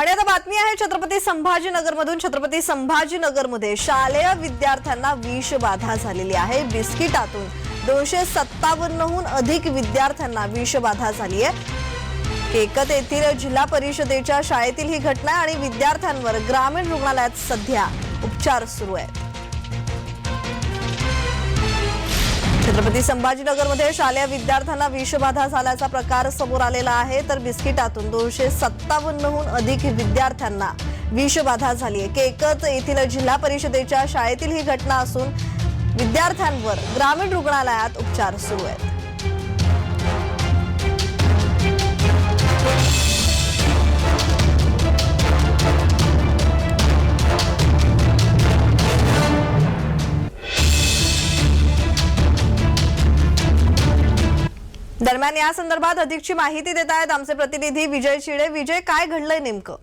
आणि आता बातमी आहे छत्रपती संभाजीनगरमधून. छत्रपती संभाजीनगरमध्ये शालेय विद्यार्थ्यांना विषबाधा झालेली आहे. बिस्किटातून दोनशे सत्तावन्नहून अधिक विद्यार्थ्यांना विषबाधा झाली आहे. केकत येथील जिल्हा परिषदेच्या शाळेतील ही घटना आहे आणि विद्यार्थ्यांवर ग्रामीण रुग्णालयात सध्या उपचार सुरू आहेत. छत्रपती संभाजीनगरमध्ये शालेय विद्यार्थ्यांना विषबाधा झाल्याचा प्रकार समोर आलेला आहे. तर बिस्किटातून दोनशे सत्तावन्नहून अधिक विद्यार्थ्यांना विषबाधा झाली आहे. केकत येथील जिल्हा परिषदेच्या शाळेतील ही घटना असून विद्यार्थ्यांवर ग्रामीण रुग्णालयात उपचार सुरू आहेत. दरम्यान या संदर्भात अधिकची माहिती देत आहेत आमचे प्रतिनिधी विजय शिडे विजय काय घडलंय नेमकं?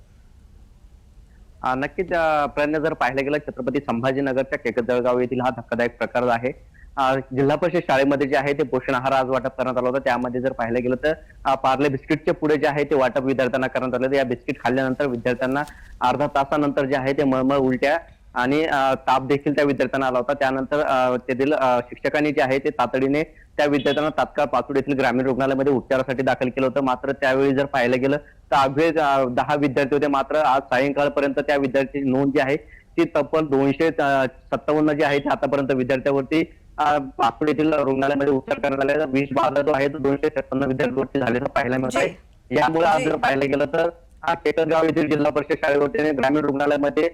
नक्कीच प्रयत्न जर पाहिलं गेलं छत्रपती संभाजीनगरच्या केकजळगाव येथील हा धक्कादायक प्रकार आहे. जिल्हा परिषद शाळेमध्ये जे आहे ते पोषण आहार आज वाटप करण्यात आला होता. त्यामध्ये जर पाहिलं गेलं तर पार्ले बिस्किटचे पुढे जे आहे ते वाटप विद्यार्थ्यांना करण्यात आलं होतं. या बिस्किट खाल्ल्यानंतर विद्यार्थ्यांना अर्धा तासानंतर जे आहे ते मळमळ उलट्या आणि ताप देखील त्या विद्यार्थ्यांना आला होता. त्यानंतर तेथील शिक्षकांनी जे आहे ते तातडीने त्या विद्यार्थ्यांना तात्काळ पाचोड येथील ग्रामीण रुग्णालयामध्ये उपचारासाठी दाखल केलं होतं. मात्र त्यावेळी जर पाहिलं गेलं तर अवघे अ, दहा विद्यार्थी होते. मात्र आज सायंकाळपर्यंत त्या विद्यार्थ्यांची नोंद जी आहे ती तब्बल दोनशे सत्तावन्न जी आहे ती आतापर्यंत विद्यार्थ्यावरती पाचोड येथील रुग्णालयामध्ये उपचार करण्यात आले विष बाधा जो आहे तो दोनशे छप्पन्न विद्यार्थ्यांवरती झालेला पाहायला मिळत आहे यामुळे आज. जर पाहिलं गेलं तर हा केकरगाव येथील जिल्हा परिषद शाळेवरती ग्रामीण रुग्णालयामध्ये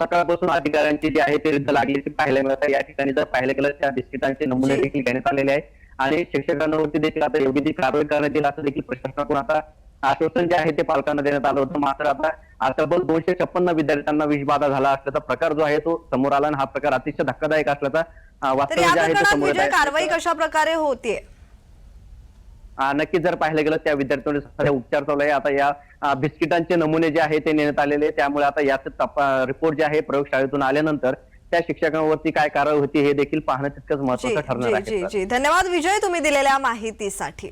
सकाळपासून अधिकाऱ्यांची जी आहे ते रिद्ध लागल्याची पाहायला मिळत या ठिकाणी जर पाहिलं गेलं त्या बिस्किटांचे नमुने. देखील घेण्यात आलेले आहे आणि शिक्षकांवरती देखील आता योग्य ती कारवाई करण्यात येईल असं देखील प्रशासनाकडून आता आश्वासन जे आहे ते पालकांना देण्यात आलं होतं. मात्र आता आता तब्बल दोनशे छप्पन्न विद्यार्थ्यांना विषबाधा झाला असल्याचा प्रकार जो आहे तो समोर आला आणि हा प्रकार अतिशय धक्कादायक असल्याचा वास्तव जे आहे ते समोर कारवाई कशा प्रकारे होतीये अं, नक्कीच जर पाहिलं गेलं त्या विद्यार्थ्यांवर सध्या उपचार चालू आहे. आता या बिस्किटांचे नमुने जे आहे ते नेण्यात आलेले. त्यामुळे आता याचे रिपोर्ट जे आहे प्रयोगशाळेतून आल्यानंतर त्या शिक्षकांवरती काय कारवाई होती हे देखील पाहणं तितकंच महत्वाचं ठरणार आहे. धन्यवाद विजय तुम्ही दिलेल्या माहितीसाठी.